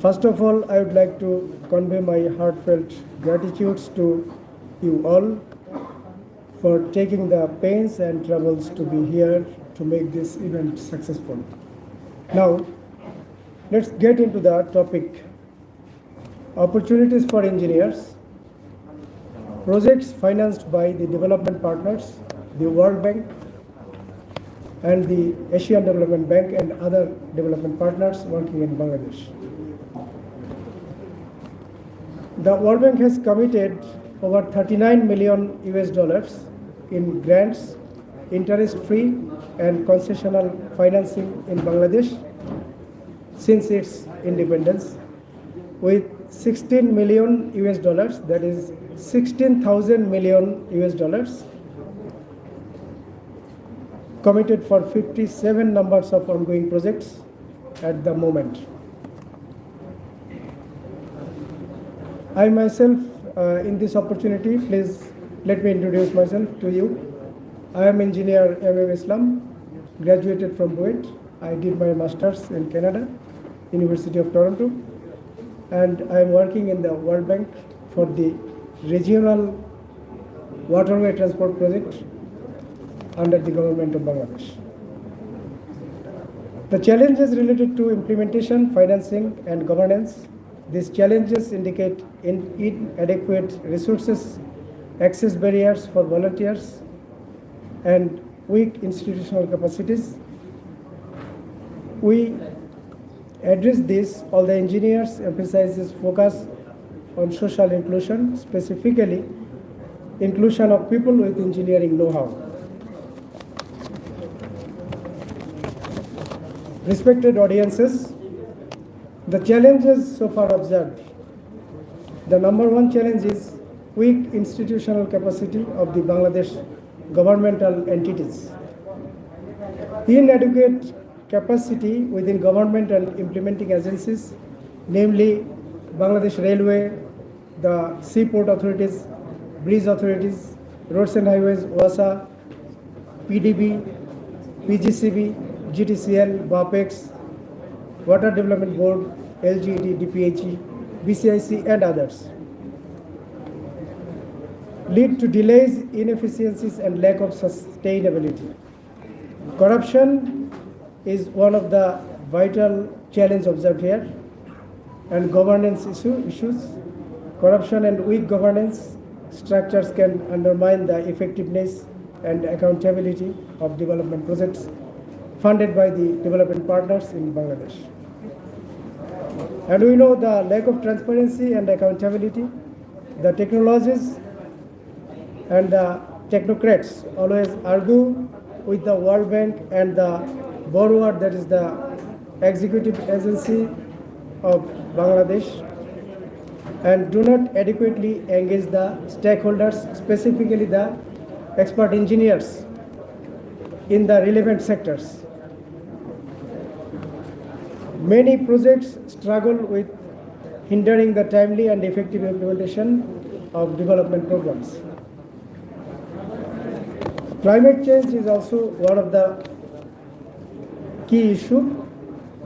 First of all, I would like to convey my heartfelt gratitudes to you all for taking the pains and troubles to be here to make this event successful. Now, let's get into the topic opportunities for engineers, projects financed by the development partners, the World Bank, and the Asian Development Bank and other development partners working in Bangladesh. The World Bank has committed over 39 million US dollars in grants, interest-free and concessional financing in Bangladesh since its independence with 16 million US dollars that is 16,000 million US dollars committed for 57 numbers of ongoing projects at the moment. I myself, uh, in this opportunity, please let me introduce myself to you. I am engineer M.M. Islam, graduated from BUET. I did my master's in Canada, University of Toronto, and I am working in the World Bank for the regional waterway transport project under the government of Bangladesh. The challenges related to implementation, financing, and governance. These challenges indicate inadequate resources, access barriers for volunteers, and weak institutional capacities. We address this, all the engineers emphasizes focus on social inclusion, specifically inclusion of people with engineering know-how. Respected audiences, the challenges so far observed. The number one challenge is weak institutional capacity of the Bangladesh governmental entities. Inadequate capacity within government and implementing agencies, namely Bangladesh Railway, the seaport authorities, bridge authorities, roads and highways, OASA, PDB, PGCB, GTCL, BAPEX, Water Development Board, LGD, DPHE, BCIC, and others. Lead to delays, inefficiencies, and lack of sustainability. Corruption is one of the vital challenge observed here, and governance issue, issues. Corruption and weak governance structures can undermine the effectiveness and accountability of development projects funded by the development partners in Bangladesh. And we know the lack of transparency and accountability, the technologies and the technocrats always argue with the World Bank and the borrower, that is the executive agency of Bangladesh, and do not adequately engage the stakeholders, specifically the expert engineers in the relevant sectors. Many projects struggle with hindering the timely and effective implementation of development programs. Climate change is also one of the key issues.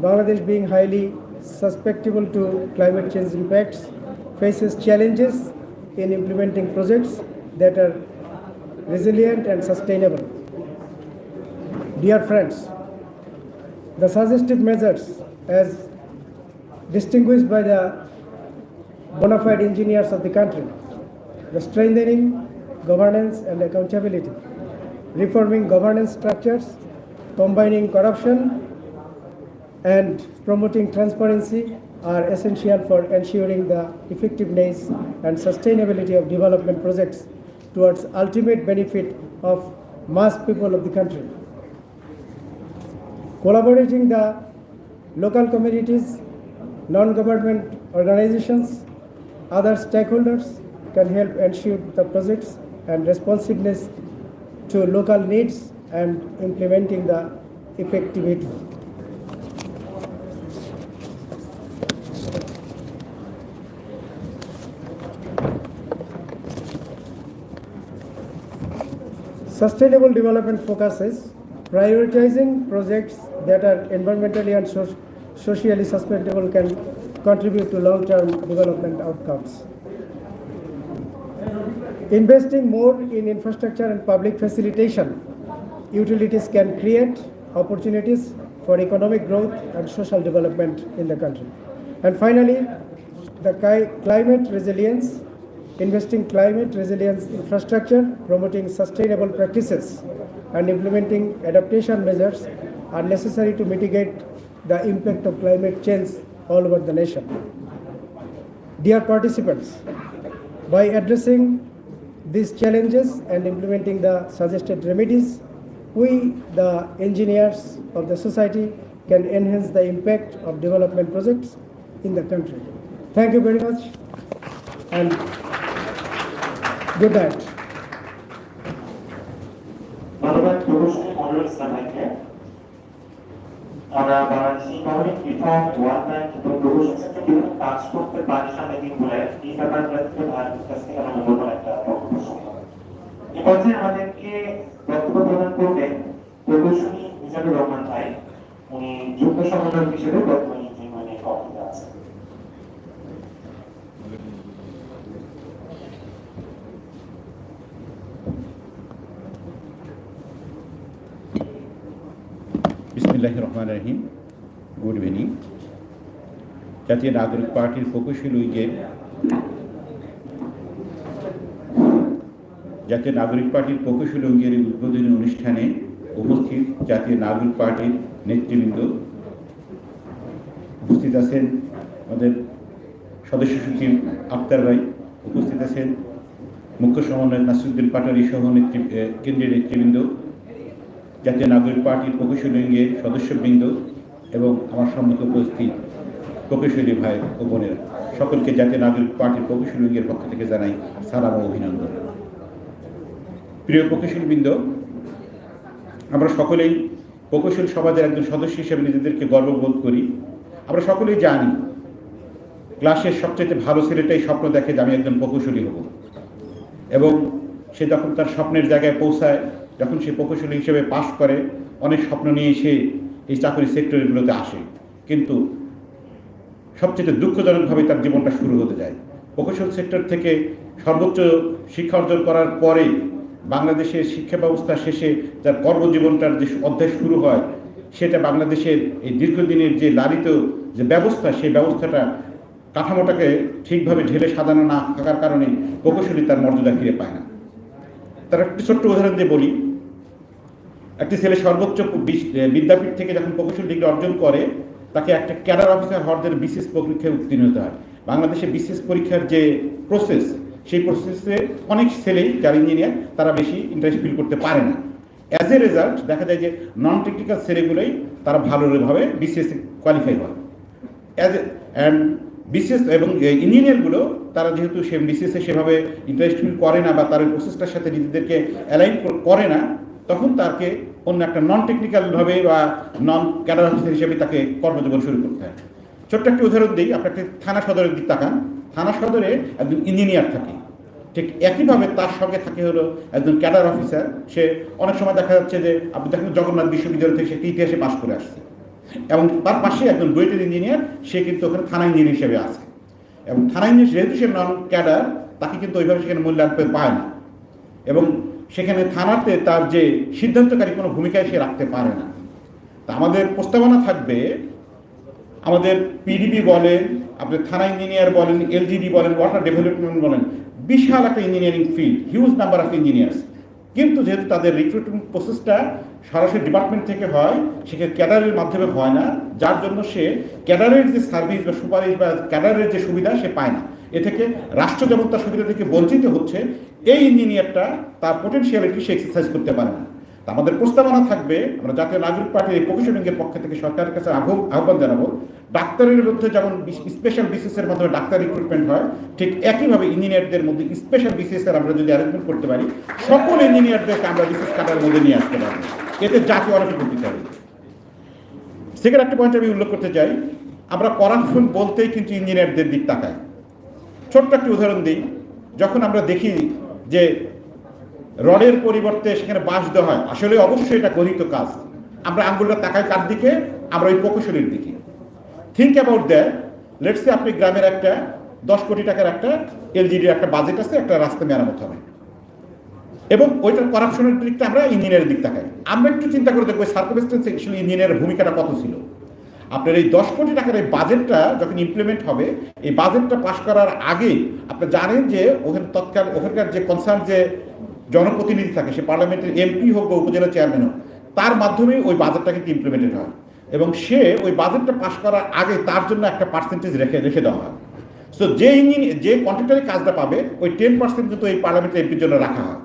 Bangladesh being highly susceptible to climate change impacts faces challenges in implementing projects that are resilient and sustainable. Dear friends, the suggested measures as distinguished by the bona fide engineers of the country, the strengthening governance and accountability, reforming governance structures, combining corruption and promoting transparency are essential for ensuring the effectiveness and sustainability of development projects towards ultimate benefit of mass people of the country. Collaborating the local communities, non-government organizations, other stakeholders can help ensure the projects and responsiveness to local needs and implementing the effectivity. Sustainable development focuses prioritizing projects that are environmentally and soc- socially sustainable can contribute to long-term development outcomes. Investing more in infrastructure and public facilitation, utilities can create opportunities for economic growth and social development in the country. And finally, the climate resilience, investing climate resilience infrastructure, promoting sustainable practices, and implementing adaptation measures are necessary to mitigate the impact of climate change all over the nation. Dear participants, by addressing these challenges and implementing the suggested remedies, we, the engineers of the society, can enhance the impact of development projects in the country. Thank you very much and good night. আমরা Bangladeshi government reform world bank এবং প্রকৌশল sector কাজ করতে পারি সামনে দিনগুলো এই ব্যাপারগুলো থেকে ভারতের কাছ থেকে আমরা মূল্যবান একটা বক্তব্য এ পর্যায়ে আমাদেরকে বক্তব্য প্রদান করবেন প্রকৌশলী মিজানুর রহমান ভাই। উনি যুগ্ম সমন্বয়ক হিসেবে বর্তমানে ইঞ্জিনিয়ারিং কমিটিতে আছেন বিসমিল্লাহ রহমান রহিম গুড ইভিনিং জাতীয় নাগরিক পার্টির প্রকৌশলী উইকের জাতীয় নাগরিক পার্টির প্রকৌশলী উইকের উদ্বোধনী অনুষ্ঠানে উপস্থিত জাতীয় নাগরিক পার্টির নেতৃবৃন্দ। উপস্থিত আছেন আমাদের সদস্য সচিব আক্তার ভাই। উপস্থিত আছেন মুখ্য সমন্বয়ক নাসিরুদ্দিন পাটারি সহ নেতৃ কেন্দ্রীয় নেতৃবৃন্দ। জাতীয় নাগরিক পার্টির প্রকৌশলী সদস্যবৃন্দ এবং আমার সম্মুখে উপস্থিত প্রকৌশলী ভাই ও বোনের। সকলকে জাতীয় নাগরিক পার্টির প্রকৌশলী উইংয়ের পক্ষ থেকে জানাই সালাম ও অভিনন্দন। প্রিয় প্রকৌশলীবৃন্দ আমরা সকলেই প্রকৌশল সমাজের একজন সদস্য হিসেবে নিজেদেরকে গর্ববোধ করি। আমরা সকলেই জানি ক্লাসের সবচেয়ে ভালো ছেলেটাই স্বপ্ন দেখে যে আমি একজন প্রকৌশলী হব। এবং সে যখন তার স্বপ্নের জায়গায় পৌঁছায় যখন সে প্রকৌশলী হিসেবে পাশ করে, অনেক স্বপ্ন নিয়ে সে এই চাকরি সেক্টরগুলোতে আসে। কিন্তু সবচেয়ে দুঃখজনকভাবে তার জীবনটা শুরু হতে যায়। প্রকৌশল সেক্টর থেকে সর্বোচ্চ শিক্ষা অর্জন করার পরে বাংলাদেশের শিক্ষা ব্যবস্থা শেষে তার কর্মজীবনটার যে অধ্যায় শুরু হয়, সেটা বাংলাদেশের এই দীর্ঘদিনের যে লালিত যে ব্যবস্থা, সেই ব্যবস্থাটা কাঠামোটাকে ঠিকভাবে ঢেলে সাজানো না থাকার কারণে প্রকৌশলী তার মর্যাদা ফিরে পায় না। তার একটি ছোট্ট উদাহরণ দিয়ে বলি। একটি ছেলে সর্বোচ্চ বিদ্যাপীঠ থেকে যখন প্রকৌশল ডিগ্রি অর্জন করে, তাকে একটা ক্যাডার অফিসার হওয়ার বিশেষ পরীক্ষায় উত্তীর্ণ হতে হয়। বাংলাদেশে বিশেষ পরীক্ষার যে প্রসেস সেই প্রসেসে অনেক ছেলেই যারা ইঞ্জিনিয়ার তারা বেশি ইন্টারেস্ট ফিল করতে পারে না। অ্যাজ এ রেজাল্ট দেখা যায় যে নন টেকনিক্যাল ছেলেগুলোই তারা ভালোভাবে বিসিএস কোয়ালিফাই হয়। অ্যাজ এ অ্যান্ড বিসিএস এবং ইঞ্জিনিয়ারগুলো তারা যেহেতু সে বিসিএসে সেভাবে ইন্টারেস্ট করে না বা তার প্রসেসটার সাথে নিজেদেরকে অ্যালাইন করে না, তখন তাকে অন্য একটা নন টেকনিক্যালভাবে বা নন ক্যাডার অফিসার হিসেবে তাকে কর্মজীবন শুরু করতে হয়। ছোট্ট একটি উদাহরণ দিই আপনাকে থানা সদরের দিক তাকান। থানা সদরে একজন ইঞ্জিনিয়ার থাকে। ঠিক একইভাবে তার সঙ্গে থাকে হলো একজন ক্যাডার অফিসার সে অনেক সময় দেখা যাচ্ছে যে, আপনি দেখেন জগন্নাথ বিশ্ববিদ্যালয় থেকে সে ইতিহাসে পাশ করে আসছে। এবং তার পাশে একজন বুয়েটের ইঞ্জিনিয়ার, সে কিন্তু ওখানে থানা ইঞ্জিনিয়ার হিসেবে আছে। এবং থানা ইঞ্জিনিয়ার যেহেতু সে নন ক্যাডার, তাকে কিন্তু ওইভাবে সেখানে মূল্যায়ন পায় না। এবং সেখানে থানাতে তার যে সিদ্ধান্তকারী কোনো ভূমিকায় সে রাখতে পারে না। তা আমাদের প্রস্তাবনা থাকবে, আমাদের পিডিবি বলেন আপনি থানা ইঞ্জিনিয়ার বলেন, এলজিডি বলেন, ওয়াটার ডেভেলপমেন্ট বলেন, বিশাল একটা engineering field huge number of engineers কিন্তু যেহেতু তাদের রিক্রুটমেন্ট প্রসেসটা সরাসরি ডিপার্টমেন্ট থেকে হয় সেখানে ক্যাডারের মাধ্যমে হয় না, যার জন্য সে ক্যাডারের যে সার্ভিস বা সুপারিশ বা ক্যাডারের যে সুবিধা সে পায় না। এ থেকে রাষ্ট্র যেমন তার সুবিধা থেকে বঞ্চিত হচ্ছে, এই ইঞ্জিনিয়ারটা তার পোটেন্সিয়ালিটি সে এক্সারসাইজ করতে পারে না। আমাদের প্রস্তাবনা থাকবে, আমরা জাতীয় নাগরিক পার্টির প্রফেশনিংয়ের পক্ষ থেকে সরকারের কাছে আহ্বান জানাব। ডাক্তারের মধ্যে যেমন স্পেশাল বিসিএসের মাধ্যমে ডাক্তার রিক্রুটমেন্ট হয়, ঠিক একইভাবে ইঞ্জিনিয়ারদের মধ্যে স্পেশাল বিসিএসের আমরা যদি অ্যারেঞ্জমেন্ট করতে পারি, সকল ইঞ্জিনিয়ারদেরকে আমরা বিসিএস কাটার মধ্যে নিয়ে আসতে পারব। এতে জাতীয় অনেক উপকৃত হবে। সেখানে একটা পয়েন্ট আমি উল্লেখ করতে চাই, আমরা করাপশন বলতেই কিন্তু ইঞ্জিনিয়ারদের দিক তাকাই। ছোট্ট একটি উদাহরণ দিই, যখন আমরা দেখি যে রডের পরিবর্তে সেখানে বাঁশ দেওয়া হয়। আসলে অবশ্যই এটা গণিত কাজ। আমরা আঙ্গুলটা তাকাই কার দিকে? আমরা ওই প্রকৌশলীর দিকে। থিঙ্ক অ্যাবাউট দ্যাট লেটসে আপনি গ্রামের একটা দশ কোটি টাকার একটা এলজিডির একটা বাজেট আছে, একটা রাস্তা মেরামত হবে। এবং ওইটার করাপশনের দিকটা আমরা ইঞ্জিনিয়ারের দিক তাকাই। আমরা একটু চিন্তা করে দেখব সার্কমস্টেন্স অ্যাকচুয়ালি ইঞ্জিনিয়ারের ভূমিকাটা কত ছিল? আপনার এই দশ কোটি টাকার এই বাজেটটা যখন ইমপ্লিমেন্ট হবে, এই বাজেটটা পাশ করার আগে আপনি জানেন যে ওখানে তৎকাল ওখানকার যে কনসার্ন যে জনপ্রতিনিধি থাকে, সে পার্লামেন্টের এমপি হোক বা উপজেলা চেয়ারম্যান হোক, তার মাধ্যমে ওই বাজেটটা কিন্তু ইমপ্লিমেন্টেড হয়? এবং সে ওই বাজেটটা পাশ করার আগে তার জন্য একটা পার্সেন্টেজ রেখে রেখে দেওয়া হয়। সো যে ইঞ্জিন যে কন্ট্রাক্টারি কাজটা পাবে, ওই টেন পার্সেন্ট কিন্তু এই পার্লামেন্টের এমপির জন্য রাখা হয়।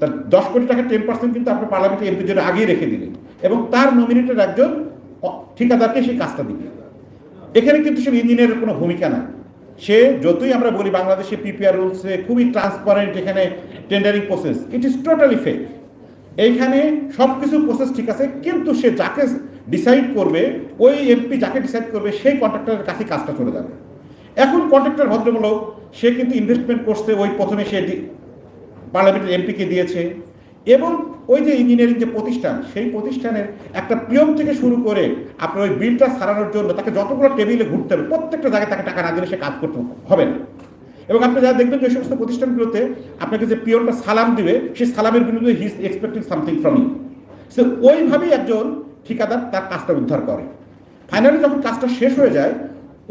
তার দশ কোটি টাকা টেন পার্সেন্ট কিন্তু আপনি পার্লামেন্টের এমপির জন্য আগেই রেখে দিলেন। এবং তার নমিনেটেড একজন ঠিকাদারকে সেই কাজটা দিবে এখানে কিন্তু সে ইঞ্জিনিয়ারের কোনো ভূমিকা নাই। সে যতই আমরা বলি বাংলাদেশে পিপিআর রুলসে খুবই ট্রান্সপারেন্ট এখানে tendering process it is totally fake এইখানে সব কিছু প্রসেস ঠিক আছে, কিন্তু সে যাকে ডিসাইড করবে, ওই এমপি যাকে ডিসাইড করবে, সেই কন্ট্রাক্টরের কাছে কাজটা চলে যাবে। এখন কন্ট্রাক্টর ভদ্রমূলক, সে কিন্তু ইনভেস্টমেন্ট করছে, ওই প্রথমে সে পার্লামেন্টের এমপিকে দিয়েছে। এবং ওই যে ইঞ্জিনিয়ারিং যে প্রতিষ্ঠান, সেই প্রতিষ্ঠানের একটা পিয়ন থেকে শুরু করে আপনার ওই বিলটা সারানোর জন্য তাকে যতগুলো টেবিলে ঘুরতে হবে, প্রত্যেকটা জায়গায় তাকে টাকা না দিলে সে কাজ করতে হবে না। এবং আপনি যা দেখবেন যে সমস্ত প্রতিষ্ঠানগুলোতে আপনাকে যে পিয়নটা সালাম দিবে সেই সালামের বিরুদ্ধে his expecting something from you so ওইভাবেই একজন ঠিকাদার তার কাজটা উদ্ধার করে। ফাইনালি যখন কাজটা শেষ হয়ে যায়,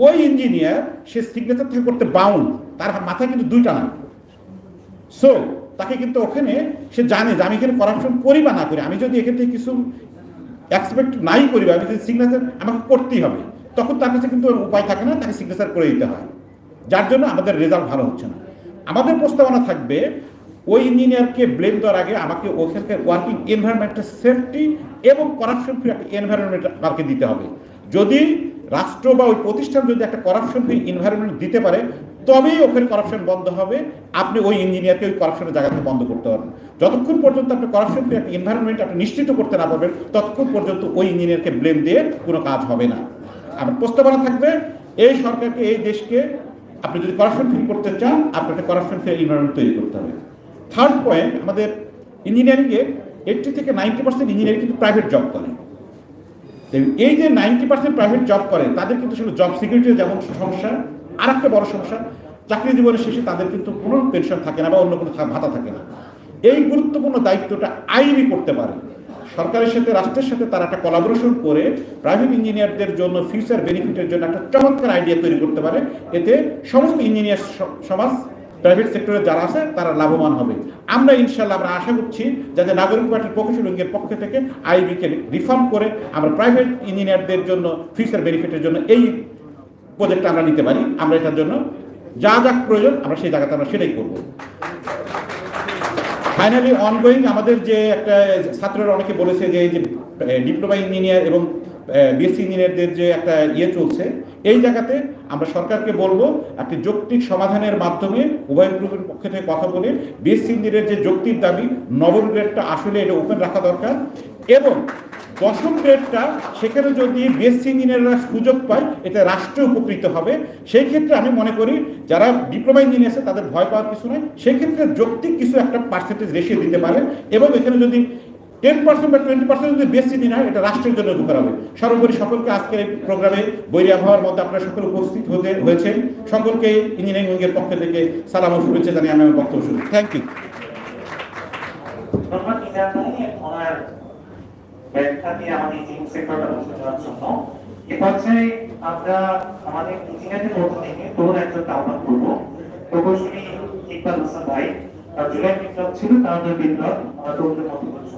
ওই ইঞ্জিনিয়ার সে সিগনেচার থেকে করতে বাউন্ড তার মাথায় কিন্তু দুইটা না সো তাকে কিন্তু ওখানে সে জানে যে আমি এখানে করাপশন করি বা না করি। আমি যদি এখান থেকে কিছু এক্সপেক্ট নাই করি বা আমি যদি সিগনেচার আমাকে করতেই হবে, তখন তার কাছে কিন্তু উপায় থাকে না, তাকে সিগনেচার করে দিতে হয়। যার জন্য আমাদের রেজাল্ট ভালো হচ্ছে না। আমাদের প্রস্তাবনা থাকবে, ওই ইঞ্জিনিয়ারকে ব্লেম দেওয়ার আগে আমাকে ওখানকার ওয়ার্কিং এনভায়রনমেন্টের সেফটি এবং করাপশন ফ্রি একটা এনভায়রনমেন্ট আমাকে দিতে হবে। যদি রাষ্ট্র বা ওই প্রতিষ্ঠান যদি একটা করাপশন ফ্রি এনভায়রনমেন্ট দিতে পারে, তবেই ওখানে করাপশন বন্ধ হবে। আপনি ওই ইঞ্জিনিয়ারকে ওই করাপশনের জায়গাতে বন্ধ করতে পারবেন। যতক্ষণ পর্যন্ত আপনি করাপশন ফ্রি একটা এনভায়রনমেন্ট আপনি নিশ্চিত করতে না পারবেন, ততক্ষণ পর্যন্ত ওই ইঞ্জিনিয়ারকে ব্লেম দিয়ে কোনো কাজ হবে না। আমার প্রস্তাবনা থাকবে, এই সরকারকে, এই দেশকে আপনি যদি করাপশন ফ্রি করতে চান, আপনাকে করাপশন ফ্রি এনভায়রনমেন্ট তৈরি করতে হবে। থার্ড পয়েন্ট আমাদের ইঞ্জিনিয়ারিংয়ে এইটটি থেকে নাইনটি পার্সেন্ট ইঞ্জিনিয়ারিং কিন্তু প্রাইভেট জব করে। এই যে নাইনটি পার্সেন্ট প্রাইভেট জব করে, তাদের কিন্তু শুধু জব সিকিউরিটির যেমন সমস্যা আর একটা বড় সমস্যা, চাকরি জীবনের শেষে তাদের কিন্তু কোনো পেনশন থাকে না বা অন্য কোনো ভাতা থাকে না। এই গুরুত্বপূর্ণ দায়িত্বটা আইনই করতে পারে। সরকারের সাথে, রাষ্ট্রের সাথে তারা একটা কোলাবোরেশন করে প্রাইভেট ইঞ্জিনিয়ারদের জন্য ফিউচার বেনিফিটের জন্য একটা চমৎকার আইডিয়া তৈরি করতে পারে। এতে সমস্ত ইঞ্জিনিয়ার সমাজ প্রাইভেট সেক্টরে যারা আছে, তারা লাভবান হবে। আমরা ইনশাল্লাহ আমরা আশা করছি যাতে নাগরিক পার্টির প্রকৌশল পক্ষ থেকে আইবিকে রিফর্ম করে আমরা প্রাইভেট ইঞ্জিনিয়ারদের জন্য ফিউচার বেনিফিটের জন্য এই প্রজেক্টটা আমরা নিতে পারি। আমরা এটার জন্য যা যা প্রয়োজন, আমরা সেই জায়গাতে আমরা সেটাই করব। ফাইনালি অনগোয়িং আমাদের যে একটা ছাত্ররা অনেকে বলেছে যে এই যে ডিপ্লোমা ইঞ্জিনিয়ার এবং বিএসসি ইঞ্জিনিয়ারদের যে একটা ইয়ে চলছে, এই জায়গাতে আমরা সরকারকে বলব একটি যৌক্তিক সমাধানের মাধ্যমে উভয় গ্রুপের পক্ষ থেকে কথা বলে বিএসসি ইঞ্জিনিয়ারের যে যৌক্তিক দাবি, নবম গ্রেডটা আসলে এটা ওপেন রাখা দরকার। এবং দশম গ্রেডটা সেখানে যদি বিএসসি ইঞ্জিনিয়াররা সুযোগ পায় এতে রাষ্ট্র উপকৃত হবে। সেই ক্ষেত্রে আমি মনে করি যারা ডিপ্লোমা ইঞ্জিনিয়ার আছে, তাদের ভয় পাওয়ার কিছু নয় সেই ক্ষেত্রে যৌক্তিক কিছু একটা পার্সেন্টেজ রেশিও দিতে পারে এবং এখানে যদি টেন পার্সেন্ট বা টোয়েন্টি পার্সেন্ট যদি বেশি দিন হয়, এটা রাষ্ট্রের জন্য উপকার হবে। সর্বোপরি সকলকে আজকের এই প্রোগ্রামে বৈরী আবহাওয়ার মধ্যে আপনারা সকলে উপস্থিত হতে হয়েছেন। সকলকে ইঞ্জিনিয়ারিং উইংয়ের পক্ষ থেকে সালাম ও শুভেচ্ছা জানিয়ে আমি আমার বক্তব্য শুরু থ্যাংক ইউ আমাদের বুঝতে দেওয়ার জন্য। এ আমরা আমাদের ইঞ্জিনিয়ারিং পক্ষ থেকে তরুণ একজনকে আহ্বান করব প্রকৌশলী ইকবাল হোসেন ভাই জুলাই বিপ্লব ছিল, তার যে বিপ্লব মতো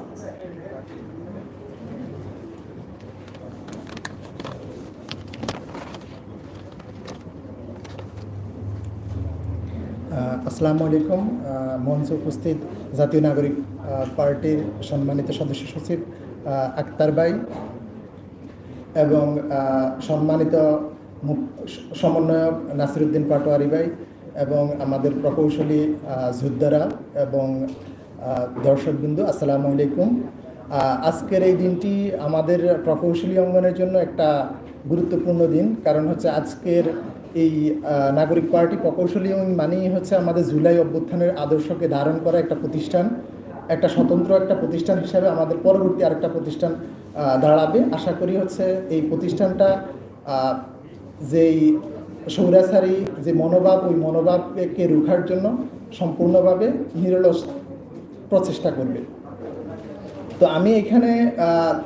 আসসালামু আলাইকুম। মঞ্চে উপস্থিত জাতীয় নাগরিক পার্টির সম্মানিত সদস্য সচিব আক্তার ভাই এবং সম্মানিত সমন্বয়ক নাসিরুদ্দিন পাটোয়ারি ভাই এবং আমাদের প্রকৌশলী যোদ্ধারা এবং দর্শকবৃন্দ, আসসালামু আলাইকুম। আজকের এই দিনটি আমাদের প্রকৌশলী অঙ্গনের জন্য একটা গুরুত্বপূর্ণ দিন, কারণ হচ্ছে আজকের এই নাগরিক পার্টি প্রকৌশলী উইং মানেই হচ্ছে আমাদের জুলাই অভ্যুত্থানের আদর্শকে ধারণ করা একটা প্রতিষ্ঠান, একটা স্বতন্ত্র একটা প্রতিষ্ঠান হিসাবে আমাদের পরবর্তী আরেকটা প্রতিষ্ঠান দাঁড়াবে। আশা করি হচ্ছে এই প্রতিষ্ঠানটা যেই সৌরাচারী যে মনোভাব, ওই মনোভাবকে রুখার জন্য সম্পূর্ণভাবে নিরলস প্রচেষ্টা করবে। তো আমি এখানে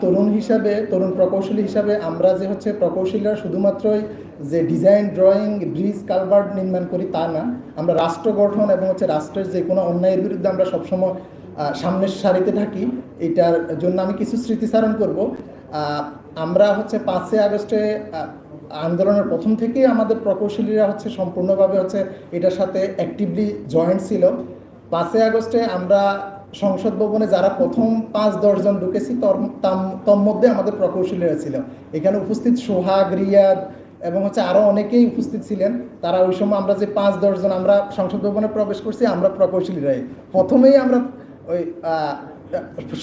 তরুণ হিসাবে, তরুণ প্রকৌশলী হিসাবে আমরা যে হচ্ছে প্রকৌশলীরা শুধুমাত্রই যে ডিজাইন ড্রয়িং ব্রিজ কালভার্ট নির্মাণ করি তা না। আমরা রাষ্ট্র গঠন এবং হচ্ছে রাষ্ট্রের যে কোনো অন্যায়ের বিরুদ্ধে আমরা সবসময় সামনের সারিতে থাকি। এটার জন্য আমি কিছু স্মৃতিচারণ করব। আমরা হচ্ছে পাঁচই আগস্টে আন্দোলনের প্রথম থেকেই আমাদের প্রকৌশলীরা হচ্ছে সম্পূর্ণভাবে হচ্ছে এটার সাথে অ্যাক্টিভলি জয়েন্ট ছিল। পাঁচই আগস্টে আমরা সংসদ ভবনে যারা প্রথম পাঁচ দশজন ঢুকেছি, তর- তন্মধ্যে আমাদের প্রকৌশলীরা ছিল। এখানে উপস্থিত সোহাগ, রিয়াদ এবং হচ্ছে আরও অনেকেই উপস্থিত ছিলেন। তারা ওই সময় আমরা যে পাঁচ দশজন আমরা সংসদ ভবনে প্রবেশ করছি, আমরা প্রকৌশলীরাই প্রথমেই আমরা ওই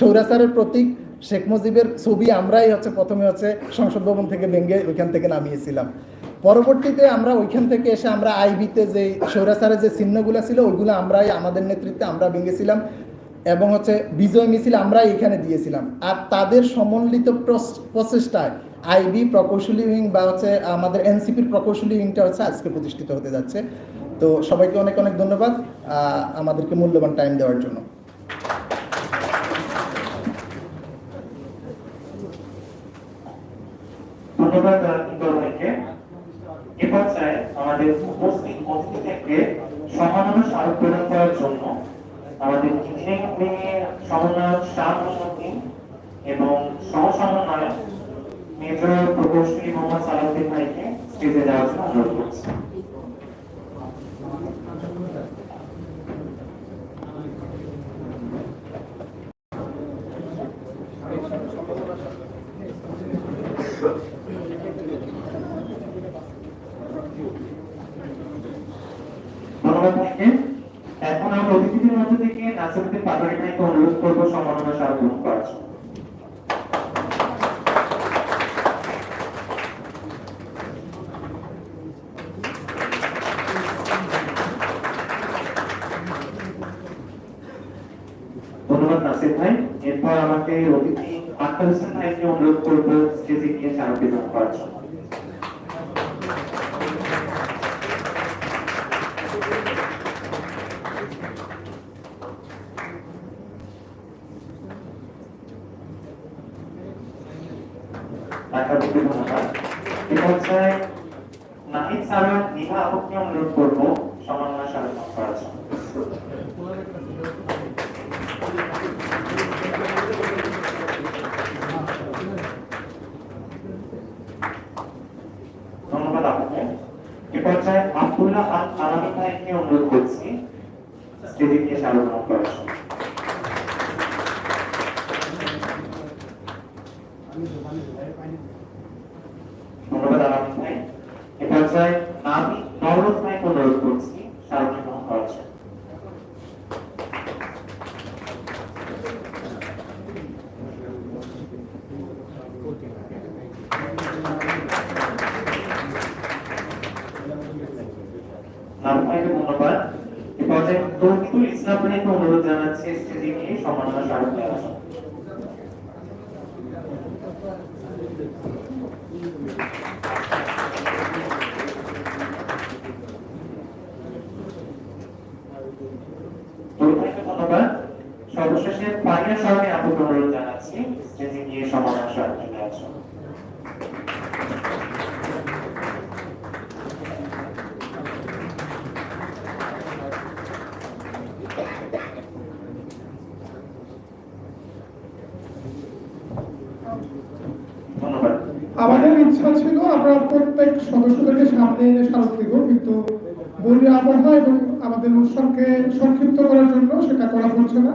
সৌরাচারের প্রতীক শেখ মুজিবের ছবি আমরাই হচ্ছে প্রথমে হচ্ছে সংসদ ভবন থেকে ভেঙে ওইখান থেকে নামিয়েছিলাম। পরবর্তীতে আমরা ওইখান থেকে এসে আমরা আইবিতে যে সৌরাচারের যে চিহ্নগুলো ছিল, ওইগুলো আমরাই, আমাদের নেতৃত্বে আমরা ভেঙেছিলাম এবং হচ্ছে বিজয় মিছিল আমরা এখানে দিয়েছিলাম। আর তাদের সমন্বিত প্রচেষ্টায় আইবি প্রকৌশলী উইং বা হচ্ছে আমাদের এনসিপির প্রকৌশলী উইংটা হচ্ছে আজকে প্রতিষ্ঠিত হতে যাচ্ছে। তো সবাইকে অনেক অনেক ধন্যবাদ আমাদেরকে মূল্যবান টাইম দেওয়ার জন্য। আমাদের এবং সহ সমন্বয়ক মেজর প্রকৌশলী মোহাম্মদ সালাউদ্দিন ভাইকে স্টেজে যাওয়ার জন্য অনুরোধ করছি। এখন আমরা অতিথিদের মধ্যে থেকে নাসিরুদ্দিন পাটোয়ারি ভাইকে অনুরোধ করব সম্মাননা গ্রহণ করার জন্য ধন্যবাদ নাসির ভাই এরপর আমাকে অতিথি আক্তার হোসেন ভাইকে অনুরোধ করব স্টেজে গিয়ে স্মারক বিতরণ করার জন্য ঢাকা থেকে ধন্যবাদ এ পর্যায়ে নাহিদ স্যারের নিভা আপুকে অনুরোধ করব সম্মাননা স্মারক গ্রহণ করার জন্য ধন্যবাদ আপনাকে এ পর্যায়ে আব্দুল্লাহ আল অনুরোধ করছি। স্টেজে গিয়ে স্মারক করে জন্য ধন্যবাদ আলামী ভাই এ পর্যায়ে আমি নবরত ভাইকে অনুরোধ করছি স্মারক গ্রহণ করার জন্য নাম ভাইকে ধন্যবাদ এ পর্যায়ে তৌহিদুল ইসলাম ভাইকে অনুরোধ জানাচ্ছি স্টেজে গিয়ে সম্মাননা স্মারক দেওয়ার জন্য তৌহিদুলকে ধন্যবাদ পানিয়া শহরে আপুকে অনুরোধ জানাচ্ছি স্টেজে গিয়ে জন্য আমাদের ইচ্ছা ছিল আমরা প্রত্যেক সদস্যদেরকে সামনে এনে স্মারক দিব, কিন্তু বৈরী আবহাওয়া এবং আমাদের উৎসবকে সংক্ষিপ্ত করার জন্য সেটা করা হচ্ছে না।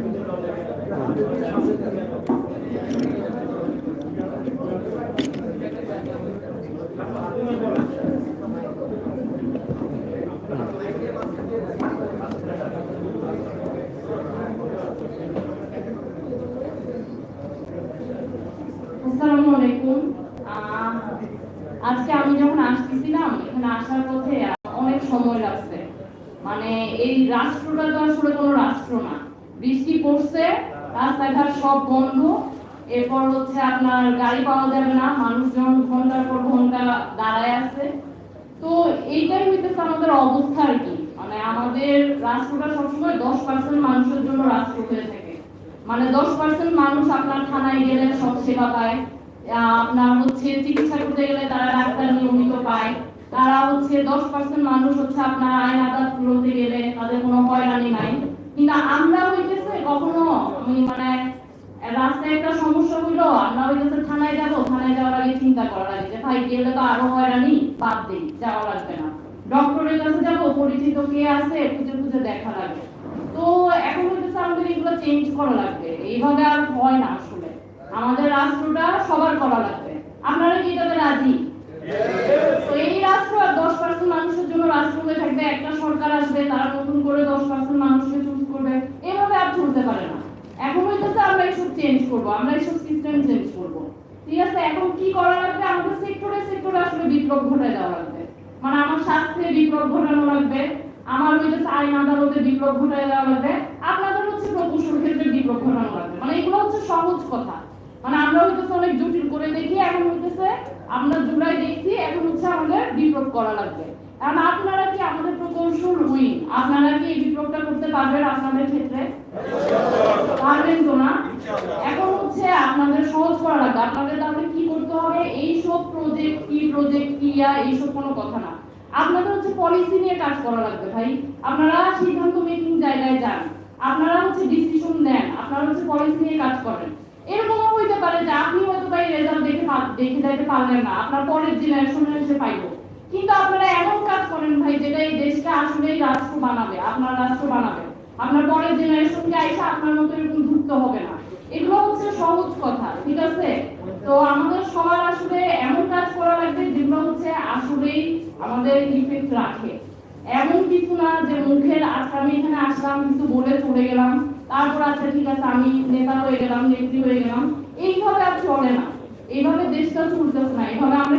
আসসালামু আলাইকুম। আজকে আমি যখন আসতেছিলাম, এখানে আসার পথে অনেক সময় লাগছে। মানে এই রাষ্ট্রটা তো আসলে কোনো রাষ্ট্র না। বৃষ্টি পড়ছে, রাস্তাঘাট সব বন্ধ। এরপর হচ্ছে আপনার গাড়ি পাওয়া যাবে না, মানুষজন ঘণ্টার পর ঘণ্টা দাঁড়ায় আছে। তো এইটাই হইতেছে আমাদের অবস্থা আর কি। মানে আমাদের রাষ্ট্রটা সবসময় দশ পার্সেন্ট মানুষের জন্য রাষ্ট্র হয়ে থাকে। মানে দশ পার্সেন্ট মানুষ আপনার থানায় গেলে সব সেবা পায়। আপনার হচ্ছে চিকিৎসা করতে গেলে তারা ডাক্তার নিয়মিত পায়। তারা হচ্ছে দশ পার্সেন্ট মানুষ হচ্ছে আপনার আইন আদালতে গেলে তাদের কোনো হয়রানি নাই। কিন্তু আমরা হইতেছে কখনো মানে রাস্তায় একটা সমস্যা হইল, আমরা হইতেছে থানায় যাব, থানায় যাওয়ার আগে চিন্তা করা লাগে যে, ভাই, গেলে তো আরও হয়রানি, বাদ দিই, যাওয়া লাগবে না। ডক্টরের কাছে যাব, পরিচিত কে আছে, খুঁজে খুঁজে দেখা লাগে তো এখন হইতেছে আমাদের এগুলো চেঞ্জ করা লাগবে। এইভাবে আর হয় না আসলে। আমাদের রাষ্ট্রটা সবার করা লাগবে। আপনারা কি এটাতে রাজি? এই রাষ্ট্র আর দশ পার্সেন্ট মানুষের জন্য রাষ্ট্র হয়ে থাকবে একটা সরকার আসবে তারা নতুন করে দশ পার্সেন্ট মানুষকে চুজ করবে। এভাবে আর চলতে পারে না। এখন হইতেছে আমরা এইসব চেঞ্জ করব আমরা এইসব সিস্টেম চেঞ্জ করব। ঠিক আছে এখন কি করা লাগবে? আমাদের সেক্টরে সেক্টরে আসলে বিপ্লব ঘটায় দেওয়া লাগবে। মানে আমার স্বাস্থ্যে বিপ্লব ঘটানো লাগবে আমার হইতেছে আইন আদালতে বিপ্লব ঘটায় দেওয়া লাগবে। আপনাদের হচ্ছে প্রকৌশল ক্ষেত্রে বিপ্লব ঘটানো লাগবে। মানে এগুলো হচ্ছে সহজ কথা। মানে আমরা হইতেছে অনেক জটিল করে দেখি, এখন হইতেছে আমরা জুলাই দেখছি, এখন হচ্ছে আমাদের বিপ্লব করা লাগবে। কারণ আপনারা কি আমাদের প্রকৌশল উইন আপনারা কি এই বিপ্লবটা করতে পারবেন আপনাদের ক্ষেত্রে? পারবেন তো না? এখন হচ্ছে আপনাদের সহজ করা লাগবে। আপনাদের তাহলে কি করতে হবে? এই সব প্রজেক্ট কি প্রজেক্ট কি এইসব কোনো কথা না। আপনাদের হচ্ছে পলিসি নিয়ে কাজ করা লাগবে ভাই। আপনারা সিদ্ধান্ত মেকিং জায়গায় যান। আপনারা হচ্ছে ডিসিশন নেন। আপনারা হচ্ছে পলিসি নিয়ে কাজ করেন। এরকমও হইতে পারে যে আপনি হয়তো ভাই রেজাল্ট দেখে দেখে যাইতে পারলেন না, আপনার পরের জেনারেশনে এসে পাইবো কিন্তু আপনারা এমন কাজ করেন ভাই, যেটা এই দেশকে আসলেই রাষ্ট্র বানাবে, আপনার রাষ্ট্র বানাবে। আপনার পরের জেনারেশনকে আইসা আপনার মতো এরকম যুক্ত হবে না। এগুলো হচ্ছে সহজ কথা, ঠিক আছে? তো আমাদের সবার আসলে এমন কাজ করা লাগবে যেগুলো হচ্ছে আসলেই আমাদের ইফেক্ট রাখে। এমন কিছু না যে মুখের আজকে আমি এখানে আসলাম, কিছু বলে চলে গেলাম। তারপর আচ্ছা ঠিক আছে, আমি নেতা হয়ে গেলাম, নেত্রী হয়ে গেলাম। এইভাবে আর চলে না। এইভাবে দেশটা চলতেছে না। এইভাবে আমরা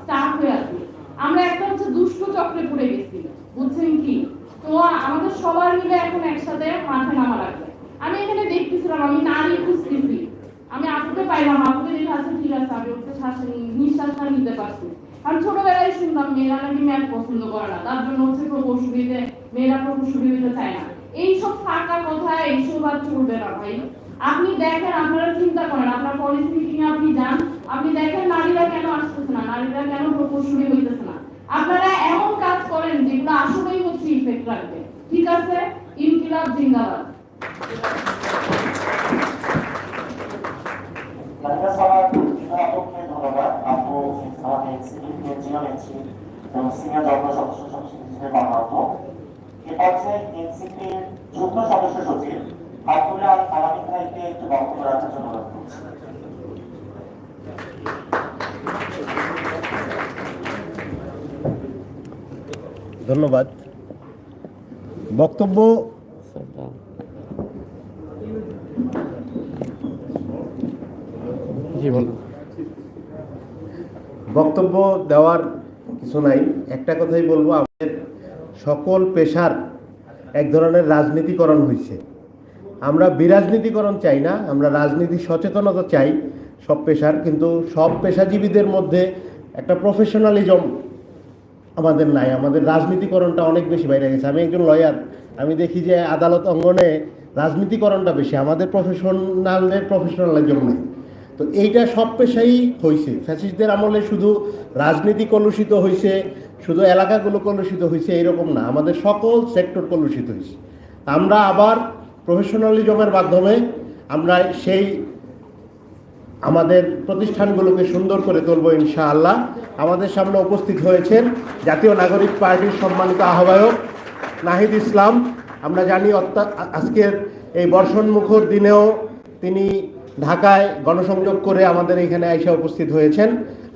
স্টার্ট হয়ে আছি। আমরা একটা হচ্ছে দুষ্ট চক্রে পড়ে গেছি। বুঝছেন কি? তো আমাদের সবার মিলে এখন একসাথে মাঠে নামা লাগবে। আমি এখানে দেখতেছিলাম, আমি নারী খুঁজতেছি। আমি আপুকে পাইলাম আপুকে দেখে আছে, ঠিক আছে, আমি ওকে শ্বাস নিঃশ্বাসটা নিতে পারছি আমি ছোটবেলায় শুনতাম, মেয়েরা নাকি ম্যাথ পছন্দ করে না। তার জন্য হচ্ছে প্রকৌশলীতে মেয়েরা প্রকৌশলী হতে চায় না। এইসব ফাঁকা কথা এইসব আর চলবে না ভাই। আপনি দেখেন, আপনারা চিন্তা করেন, আপনার পলিসি মিটিং আপনি যান, আপনি দেখেন নারীরা কেন আসতেছে না, নারীরা কেন প্রকৌশলী হইতেছে না। আপনারা এমন কাজ করেন যেগুলো আসলেই হচ্ছে ইফেক্ট রাখবে। ঠিক আছে? ইনকিলাব জিন্দাবাদ। ধন্যবাদ। আপু, আমাদের এবং সিনিয়র সদস্য সদস্য হিসেবে এটা হচ্ছে এনসিপির যুগ্ম সদস্য সচিব আব্দুল্লাহ আল ভাইকে একটু বক্তব্য রাখার জন্য অনুরোধ করছি। ধন্যবাদ। বক্তব্য বক্তব্য দেওয়ার কিছু নাই। একটা কথাই বলব আমাদের সকল পেশার এক ধরনের রাজনীতিকরণ হয়েছে আমরা বিরাজনীতিকরণ চাই না, আমরা রাজনীতি সচেতনতা চাই সব পেশার, কিন্তু সব পেশাজীবীদের মধ্যে একটা প্রফেশনালিজম আমাদের নাই। আমাদের রাজনীতিকরণটা অনেক বেশি বাইরে গেছে। আমি একজন লয়ার আমি দেখি যে আদালত অঙ্গনে রাজনীতিকরণটা বেশি, আমাদের প্রফেশনালদের প্রফেশনালিজম নেই। তো এইটা সব পেশাই হয়েছে ফ্যাসিস্টদের আমলে শুধু রাজনীতি কলুষিত হয়েছে শুধু এলাকাগুলো কলুষিত হয়েছে এইরকম না, আমাদের সকল সেক্টর কলুষিত হয়েছে আমরা আবার প্রফেশনালিজমের মাধ্যমে আমরা সেই আমাদের প্রতিষ্ঠানগুলোকে সুন্দর করে তুলব ইনশাআল্লাহ। আমাদের সামনে উপস্থিত হয়েছেন জাতীয় নাগরিক পার্টির সম্মানিত আহ্বায়ক নাহিদ ইসলাম। আমরা জানি আজকের এই বর্ষণমুখর দিনেও তিনি ঢাকায় গণসংযোগ করে আমাদের এখানে আইসা উপস্থিত হয়েছেন।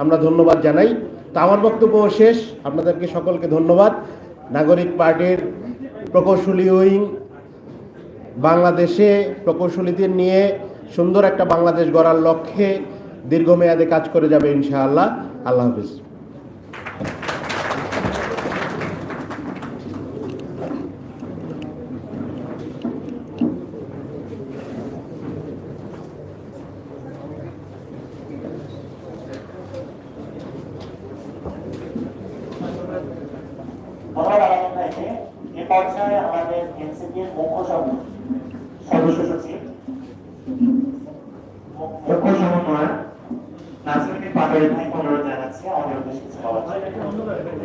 আমরা ধন্যবাদ জানাই। তো আমার বক্তব্য শেষ। আপনাদেরকে সকলকে ধন্যবাদ। নাগরিক পার্টির প্রকৌশলী উইং বাংলাদেশে প্রকৌশলীদের নিয়ে সুন্দর একটা বাংলাদেশ গড়ার লক্ষ্যে দীর্ঘমেয়াদে কাজ করে যাবে ইনশাআল্লাহ। আল্লাহ হাফিজ ধন্যবাদ আলাদা ভাইকে এ পর্যায়ে আমাদের এনসিপির মুখ্য সম- সদস্য সচিব মুখ্য সমন্বয় নাসিরুদ্দিন পাটোয়ারি ভাই অনুরোধ জানাচ্ছি আমাদের উদ্দেশ্যে কিছু বলার জন্য।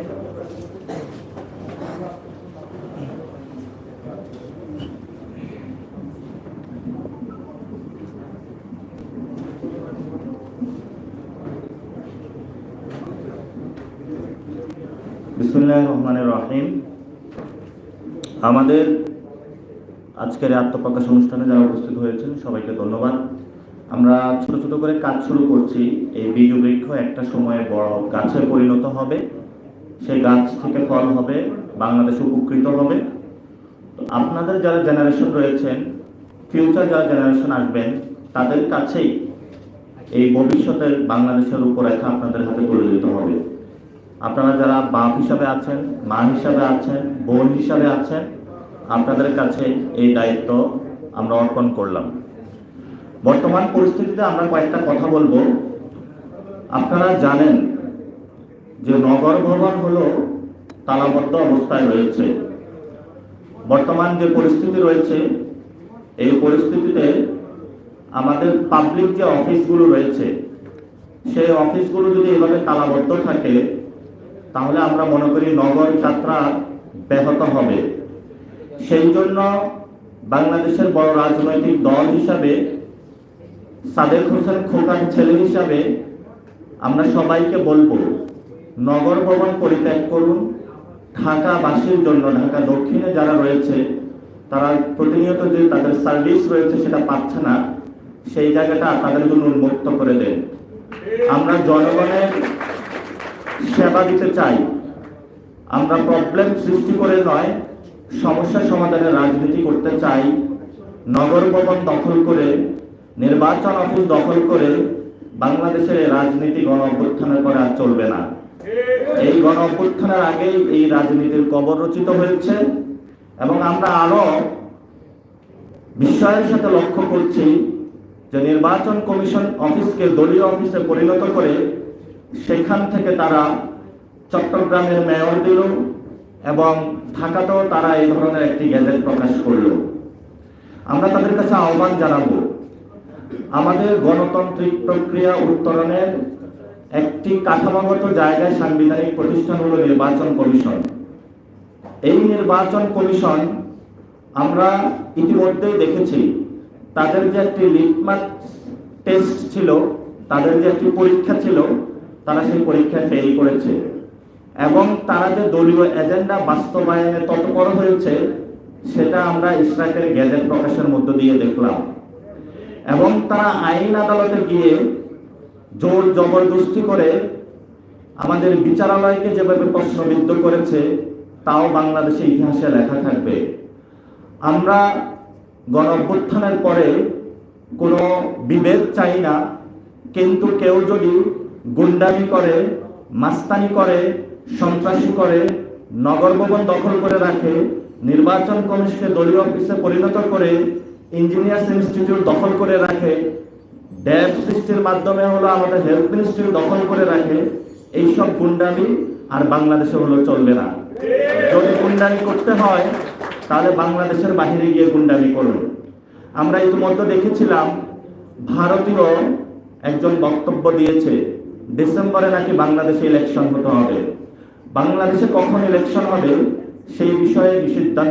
বিসমুল্লাহ রহমানের রহিম। আমাদের আজকের আত্মপ্রকাশ অনুষ্ঠানে যারা উপস্থিত হয়েছেন, সবাইকে ধন্যবাদ। আমরা ছোট ছোট করে কাজ শুরু করছি। এই বীজ বৃক্ষ একটা সময়ে বড় গাছে পরিণত হবে। সেই গাছ থেকে ফল হবে, বাংলাদেশ উপকৃত হবে। তো আপনাদের যারা জেনারেশন রয়েছেন ফিউচার যারা জেনারেশন আসবেন, তাদের কাছেই এই ভবিষ্যতের বাংলাদেশের রূপরেখা আপনাদের হাতে তুলে দিতে হবে। আপনারা যারা বাপ হিসাবে আছেন, মা হিসাবে আছেন, বোন হিসাবে আছেন, আপনাদের কাছে এই দায়িত্ব আমরা অর্পণ করলাম। বর্তমান পরিস্থিতিতে আমরা কয়েকটা কথা বলব। আপনারা জানেন যে নগর ভবন হলো তালাবদ্ধ অবস্থায় রয়েছে। বর্তমান যে পরিস্থিতি রয়েছে, এই পরিস্থিতিতে আমাদের পাবলিক যে অফিসগুলো রয়েছে, সেই অফিসগুলো যদি এভাবে তালাবদ্ধ থাকে তাহলে আমরা মনে করি নগর যাত্রা ব্যাহত হবে। সেই জন্য বাংলাদেশের বড় রাজনৈতিক দল হিসাবে, সাদেক হোসেন খোকার ছেলে হিসাবে আমরা সবাইকে বলব, নগর ভবন পরিত্যাগ করুন। ঢাকাবাসীর জন্য, ঢাকা দক্ষিণে যারা রয়েছে, তারা প্রতিনিয়ত যে তাদের সার্ভিস রয়েছে সেটা পাচ্ছে না, সেই জায়গাটা তাদের জন্য উন্মুক্ত করে দেন। আমরা জনগণের সেবা দিতে চাই। আমরা প্রবলেম সৃষ্টি করে নয়, সমস্যা সমাধানের রাজনীতি করতে চাই। নগর ভবন দখল করে, নির্বাচন অফিস দখল করে বাংলাদেশের রাজনীতি গণ অভ্যুত্থানের পরে আর চলবে না। এই গণ অভ্যুত্থানের আগেই এই রাজনীতির কবর রচিত হয়েছে এবং আমরা আরও বিস্ময়ের সাথে লক্ষ্য করছি যে নির্বাচন কমিশন অফিসকে দলীয় অফিসে পরিণত করে সেখান থেকে তারা চট্টগ্রামের মেয়র দিল এবং ঢাকাতেও তারা এই ধরনের একটি গ্যাজেট প্রকাশ করল। আমরা তাদের কাছে আহ্বান জানাব, আমাদের গণতান্ত্রিক প্রক্রিয়া উত্তরণের একটি কাঠামোগত জায়গায় সাংবিধানিক প্রতিষ্ঠান হলো নির্বাচন কমিশন। এই নির্বাচন কমিশন আমরা ইতিমধ্যেই দেখেছি, তাদের যে একটি লিটমাস টেস্ট ছিল, তাদের যে একটি পরীক্ষা ছিল তারা সেই পরীক্ষায় ফেল করেছে। এবং তারা যে দলীয় এজেন্ডা বাস্তবায়নে তৎপর হয়েছে, সেটা আমরা ইসরাকের গ্যাজেট প্রকাশের মধ্য দিয়ে দেখলাম। এবং তারা আইন আদালতে গিয়ে জোর জবরদস্তি করে আমাদের বিচারালয়কে যেভাবে প্রশ্নবিদ্ধ করেছে, তাও বাংলাদেশের ইতিহাসে লেখা থাকবে। আমরা গণ পরে কোনো বিভেদ চাই না, কিন্তু কেউ যদি গুন্ডামি করে, মাস্তানি করে, সন্ত্রাসী করে নগর ভবন দখল করে রাখে, নির্বাচন কমিশনকে দলীয় অফিসে পরিণত করে, ইঞ্জিনিয়ার্স ইনস্টিটিউট দখল করে রাখে, ড্যাব সৃষ্টির মাধ্যমে হলো আমাদের হেলথ ইনস্টিটিউট দখল করে রাখে, এইসব গুন্ডামি আর বাংলাদেশে হলো চলবে না। যদি গুন্ডামি করতে হয়, তাহলে বাংলাদেশের বাহিরে গিয়ে গুন্ডামি করুন। আমরা ইতিমধ্যে দেখেছিলাম, ভারতীয় একজন বক্তব্য দিয়েছে ডিসেম্বরে নাকি বাংলাদেশে ইলেকশন হতে হবে। বাংলাদেশে কখন ইলেকশন হবে সেই বিষয়ে সিদ্ধান্ত